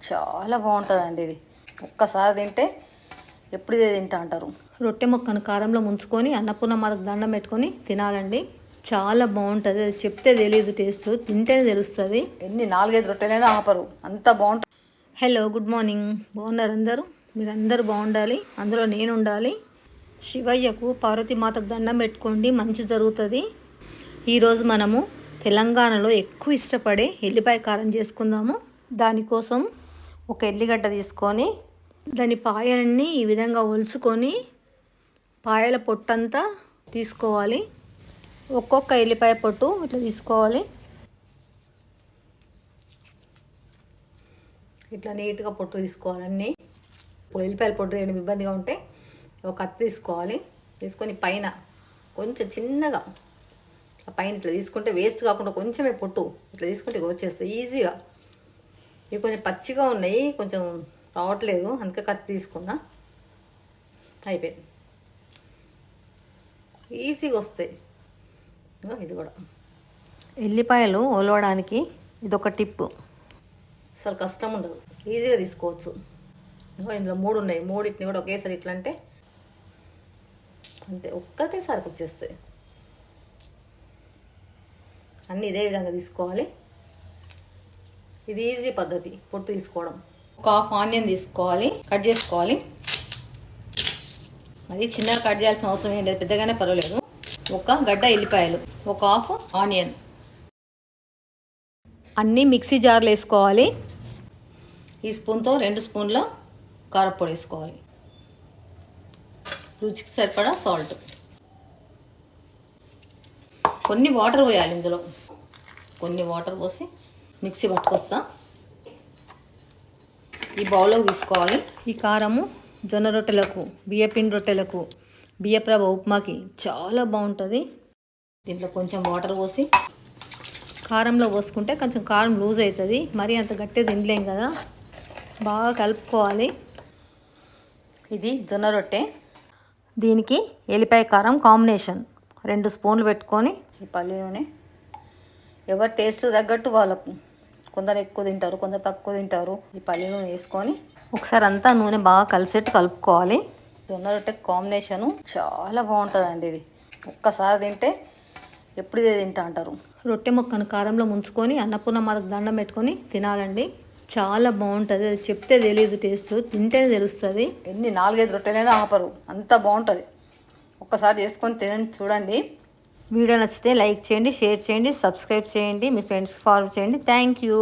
చాలా బాగుంటుందండి ఇది. ఒక్కసారి తింటే ఎప్పుడు ఇదే తింటా అంటారు. రొట్టె ముక్కను కారంలో ముంచుకొని అన్నపూర్ణ మాతకు దండం పెట్టుకొని తినాలండి. చాలా బాగుంటుంది. అది చెప్తే తెలియదు టేస్ట్ తింటేనే తెలుస్తుంది. ఎన్ని నాలుగైదు రొట్టెలైనా ఆపరు. అంత బాగుంటుంది హలో గుడ్ మార్నింగ్. బాగున్నారు అందరూ? మీరందరూ బాగుండాలి. అందులో నేను ఉండాలి శివయ్యకు పార్వతీ మాతకు దండం పెట్టుకోండి. మంచి జరుగుతుంది. ఈరోజు మనము తెలంగాణలో ఎక్కువ ఇష్టపడే ఎల్లిపాయ కారం చేసుకుందాము. దానికోసం ఒక ఎల్లిగడ్డ తీసుకొని దాని పాయలన్నీ ఈ విధంగా ఒలుచుకొని పాయల పొట్టంతా తీసుకోవాలి. ఒక్కొక్క ఎల్లిపాయ పొట్టు ఇట్లా తీసుకోవాలి. ఇట్లా నీట్గా పొట్టు తీసుకోవాలి అన్నీ. ఇప్పుడు ఎల్లిపాయల పొట్టు తీయడం ఇబ్బందిగా ఉంటే ఒక కత్తి తీసుకోవాలి. తీసుకొని పైన కొంచెం చిన్నగా ఆ పైన ఇట్లా తీసుకుంటే వేస్ట్ కాకుండా కొంచెమే పొట్టు ఇట్లా తీసుకుంటే వచ్చేస్తాయి ఈజీగా. ఇవి కొంచెం పచ్చిగా ఉన్నాయి కొంచెం రావట్లేదు. అందుకే కత్తి తీసుకున్నా. అయిపోయింది. ఈజీగా వస్తాయి. ఇది కూడా. ఎల్లిపాయలు ఒలవడానికి ఇదొక టిప్పు. అసలు కష్టం ఉండదు. ఈజీగా తీసుకోవచ్చు. ఇందులో మూడు ఉన్నాయి. మూడింటిని కూడా ఒకేసారి ఇట్లా అంటే అంతే ఒక్కటేసారికి వచ్చేస్తాయి. అన్నీ ఇదే విధంగా తీసుకోవాలి. ఇది ఈజీ పద్ధతి పొట్టు తీసుకోవడం. ఒక హాఫ్ ఆనియన్ తీసుకోవాలి కట్ చేసుకోవాలి. అది చిన్నగా కట్ చేయాల్సిన అవసరం ఏం లేదు పెద్దగానే పర్వాలేదు. ఒక గడ్డ ఎల్లిపాయలు ఒక హాఫ్ ఆనియన్ అన్నీ మిక్సీ జార్లు వేసుకోవాలి. ఈ స్పూన్తో రెండు స్పూన్ల కారపొడి వేసుకోవాలి. రుచికి సరిపడా సాల్ట్ కొన్ని వాటర్ పోయాలి ఇందులో. కొన్ని వాటర్ పోసి మిక్సీ పట్టుకొస్తా. ఈ బౌల్లోకి తీసుకోవాలి. ఈ కారము జొన్న రొట్టెలకు బియ్యపిండి రొట్టెలకు బియ్యప్రభ ఉప్మాకి చాలా బాగుంటుంది. దీంట్లో కొంచెం వాటర్ పోసి కారంలో పోసుకుంటే కొంచెం కారం లూజ్ అవుతుంది మరీ అంత గట్టిగా తినలేం కదా. బాగా కలుపుకోవాలి. ఇది జొన్న రొట్టె. దీనికి ఎల్లిపాయ కారం కాంబినేషన్. రెండు స్పూన్లు పెట్టుకొని ఈ పల్లి నూనె ఎవరి టేస్ట్ తగ్గట్టు వాళ్ళకు కొందరు ఎక్కువ తింటారు కొందరు తక్కువ తింటారు. ఈ పల్లి నూనె వేసుకొని ఒకసారి అంతా నూనె బాగా కలిసేట్టు కలుపుకోవాలి. జొన్న రొట్టె కాంబినేషను చాలా బాగుంటుందండి ఇది. ఒక్కసారి తింటే ఎప్పుడు ఇదే తింటా అంటారు. రొట్టె ముక్కను కారంలో ముంచుకొని అన్నపూర్ణ మాతకు దండం పెట్టుకొని తినాలండి. చాలా బాగుంటుంది. అది చెప్తే తెలియదు టేస్ట్ తింటేనే తెలుస్తుంది. ఎన్ని నాలుగైదు రొట్టెలైనా ఆపరు. అంత బాగుంటుంది. ఒక్కసారి చేసుకొని తినండి చూడండి. వీడియో నచ్చితే లైక్ చేయండి షేర్ చేయండి సబ్స్క్రైబ్ చేయండి మీ ఫ్రెండ్స్కి ఫాలో చేయండి. Thank you.